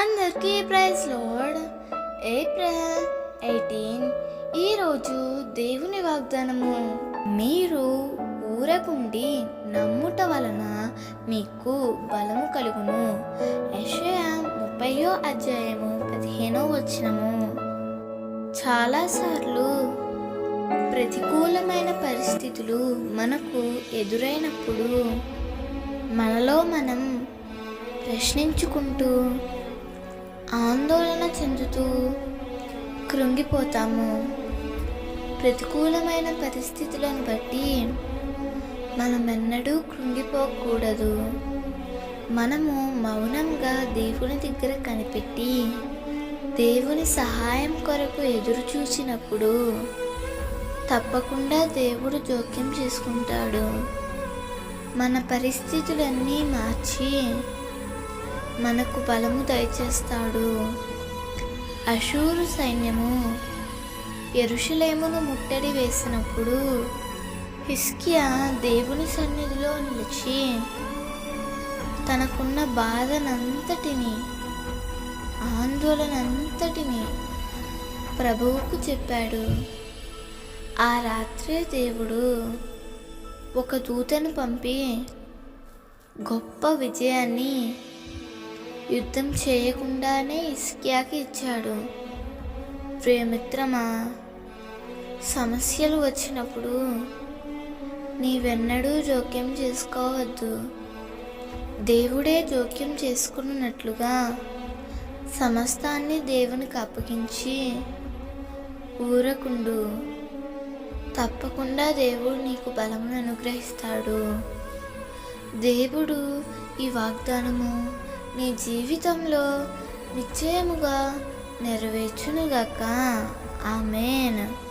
అందరికీ praise load. April eighteen ఈరోజు దేవుని వాగ్దానము. మీరు ఊరకుండి నమ్ముట వలన మీకు బలము కలుగును. యెషయా ముప్పయో అధ్యాయము పదిహేనో వచ్చినము చాలాసార్లు ప్రతికూలమైన పరిస్థితులు మనకు ఎదురైనప్పుడు మనలో మనం ప్రశ్నించుకుంటూ ఆందోళన చెందుతూ కృంగిపోతాము. ప్రతికూలమైన పరిస్థితులను బట్టి మనమెన్నడూ కృంగిపోకూడదు. మనము మౌనంగా దేవుని దగ్గర కనిపెట్టి దేవుని సహాయం కొరకు ఎదురు చూసినప్పుడు తప్పకుండా దేవుడు జోక్యం చేసుకుంటాడు. మన పరిస్థితులన్నీ మార్చి మనకు బలము దయచేస్తాడు. అశూరు సైన్యము ఎరుషులేమును ముట్టడి వేసినప్పుడు హిస్కియా దేవుని సన్నిధిలో నిలిచి తనకున్న బాధనంతటిని ఆందోళనంతటిని ప్రభువుకు చెప్పాడు. ఆ రాత్రే దేవుడు ఒక దూతను పంపి గొప్ప విజయాన్ని యుద్ధం చేయకుండానే ఇస్కియాకి ఇచ్చాడు. ప్రియమిత్రమా సమస్యలు వచ్చినప్పుడు నీవెన్నడూ జోక్యం చేసుకోవద్దు. దేవుడే జోక్యం చేసుకున్నట్లుగా సమస్తాన్ని దేవునికి అప్పగించి ఊరకుండు. తప్పకుండా దేవుడు నీకు బలమును అనుగ్రహిస్తాడు. దేవుడు ఈ వాగ్దానము నీ జీవితంలో నిశ్చయముగా నెరవేర్చునుగాక. ఆమెన్.